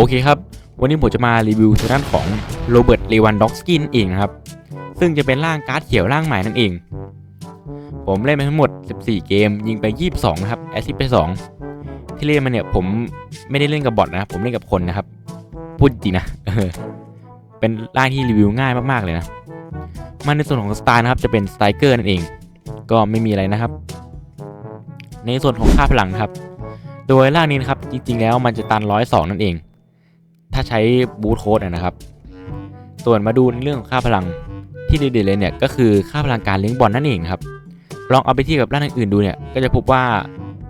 โอเคครับ วันนี้ผมจะมารีวิวทางด้านของโรเบิร์ตเลวันด็อกสกินเองนะครับ ซึ่งจะเป็นร่างการ์ดเขียวร่างใหม่นั่นเอง ผมเล่นไปทั้งหมด 14 เกม ยิงไป 22 นะครับ แอสซิสไป 2 ที่เล่นมาเนี่ยผมไม่ได้เล่นกับบอทนะผมเล่นกับคนนะครับ พูดจริงนะเป็นร่างที่รีวิวง่ายมากๆเลยนะ มันในส่วนของสไตล์นะครับจะเป็นสไตรเกอร์นั่นเอง ก็ไม่มีอะไรนะครับ ในส่วนของค่าพลังนะครับ โดยร่างนี้นะครับจริงๆแล้วมันจะตันร้อยสองนั่นเอง ถ้าใช้บูทโค้ดนะครับ ส่วนมาดูในเรื่องของค่าพลังที่เด่นๆเลยเนี่ยก็คือค่าพลังการเลี้ยงบอลนั่นเองครับ ลองเอาไปเทียบกับร่างอื่นดูเนี่ยก็จะพบว่า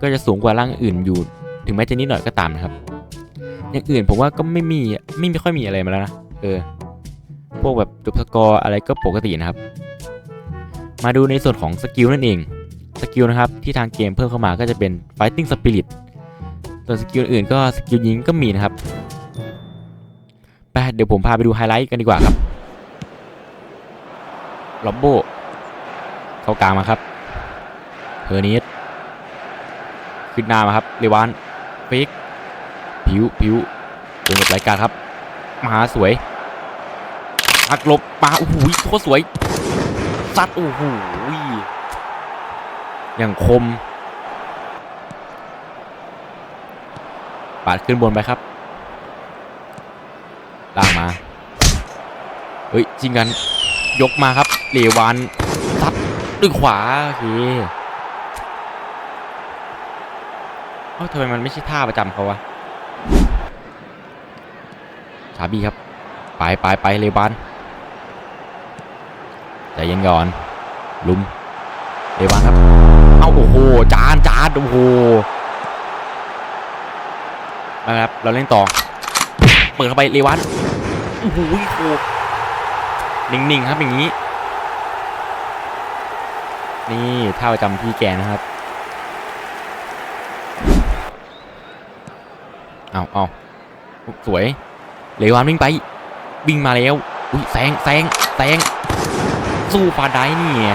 ก็จะสูงกว่าร่างอื่นอยู่ ถึงแม้จะนิดหน่อยก็ตามนะครับ อย่างอื่นผมว่าก็ไม่มีไม่ไม่ค่อยมีอะไรมาแล้วนะเออพวกแบบจบสกอร์อะไรก็ปกตินะครับ มาดูในส่วนของสกิลนั่นเองสกิลนะครับที่ทางเกมเพิ่มเข้ามาก็จะเป็น Fighting Spirit ส่วนสกิลอื่นก็สกิลยิงก็มีนะครับ ไปเดี๋ยวผมพาไปดูไฮไลท์กันดีกว่าครับล็อบโบเข้ากลางมาครับเฮอร์นิสขึ้นหน้ามาครับเรวานฟิกผิวผิวเป็นแบบรายการครับมาสวยอักลบมาโอ้โหโคตรสวยซัดโอ้โหอย่างคมปาดขึ้นบนไปครับ ล่างมา เฮ้ยจริงกัน ยกมาครับเลวานซัดด้วยขวาโอเคเอ้าทำไมมันไม่ใช่ท่าประจำเขาวะชาบีครับ ไปไปไปเลวานใจเย็นก่อน ลุมเลวานครับ เอ้าโอ้โห จานจานโอ้โหนะครับ เราเล่นต่อ เปิดเข้าไปเรวันโอ้โหโคนิ่งๆครับอย่างนี้ นี่ท่าประจำพี่แกนะครับเอาเอาสวยเรวันวิ่งไป วิ่งมาแล้ว อุ้ยแซงแซงแซงสู้ฟาได้นี่ไง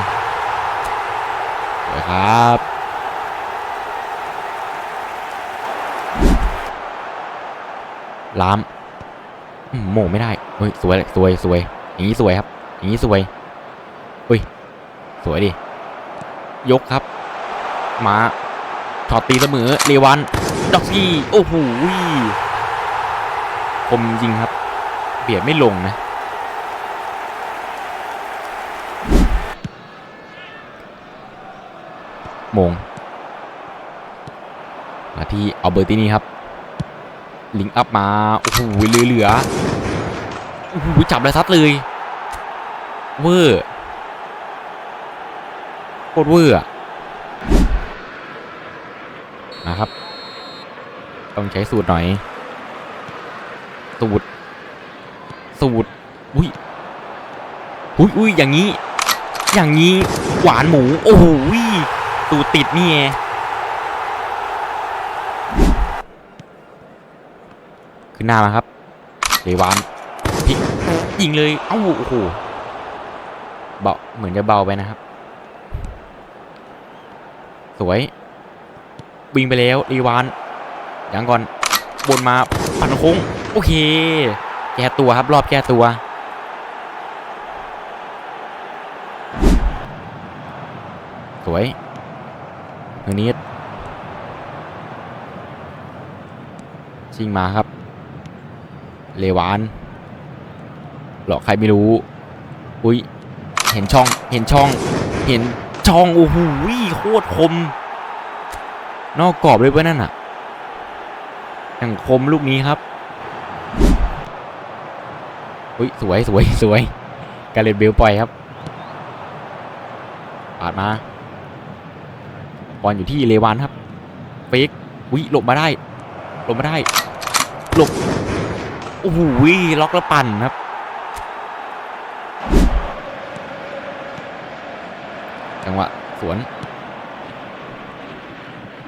สวยครับ ล้าม โม่งไม่ได้เฮ้ยสวยเลยสวยสวยอย่างนี้สวยครับ อย่างนี้สวยอุ้ยสวยดิยกครับ มาช็อตตีเสมอเรวันด็อกซี่โอ้โหคมจริงครับ เบียดไม่ลงนะโมงมาที่เอาเบอร์ตินี่ครับ ลิงอัพมา โอ้โหเหลือ โอ้โหจับเลยซัดเลยเวอร์โคตรเวอร์นะครับ ต้องใช้สูตรหน่อย สูตร สูตร อุ้ยอุ้ยอุ้ยอย่างนี้ อย่างนี้หวานหมู โอ้โหสูตรติดนี่ไงขึ้นหน้ามาครับเรวาน ยิงเลย เอ้าโอ้โหเบาเหมือนจะเบาไปนะครับ สวยวิ่งไปแล้วเรวานยังก่อนบนมาปั่นโค้งโอเค แก้ตัวครับรอบแก้ตัว สวยเฮนิสชิงมาครับ เลวาน หลอกใครไม่รู้ อุ้ย เห็นช่อง เห็นช่อง เห็นช่อง โอ้โหโคตรคม นอกกรอบเลยเว้ยนั่นอะอย่างคมลูกนี้ครับ อุ้ย สวยสวยสวยกาเลนเบลปล่อยครับปาดมาบอลอยู่ที่เลวานครับเฟกอุ้ยหลบมาได้ หลบมาได้ หลบ โอ้โหล็อกแล้วปั่นครับ จังหวะสวน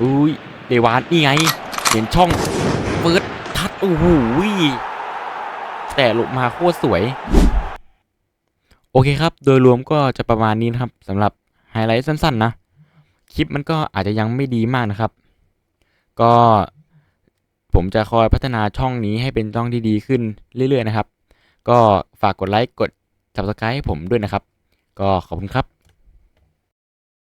อุ้ยเดวานนี่ไง เห็นช่องเปิดทัดโอ้โหแต่หลบมาโคตรสวย โอเคครับ โดยรวมก็จะประมาณนี้นะครับสำหรับไฮไลท์สั้นๆนะ คลิปมันก็อาจจะยังไม่ดีมากนะครับ ก็ผมจะคอยพัฒนาช่องนี้ให้เป็นช่องที่ดีขึ้นเรื่อยๆนะครับ ก็ฝากกดไลค์กด subscribe ให้ผมด้วยนะครับ ก็ขอบคุณครับ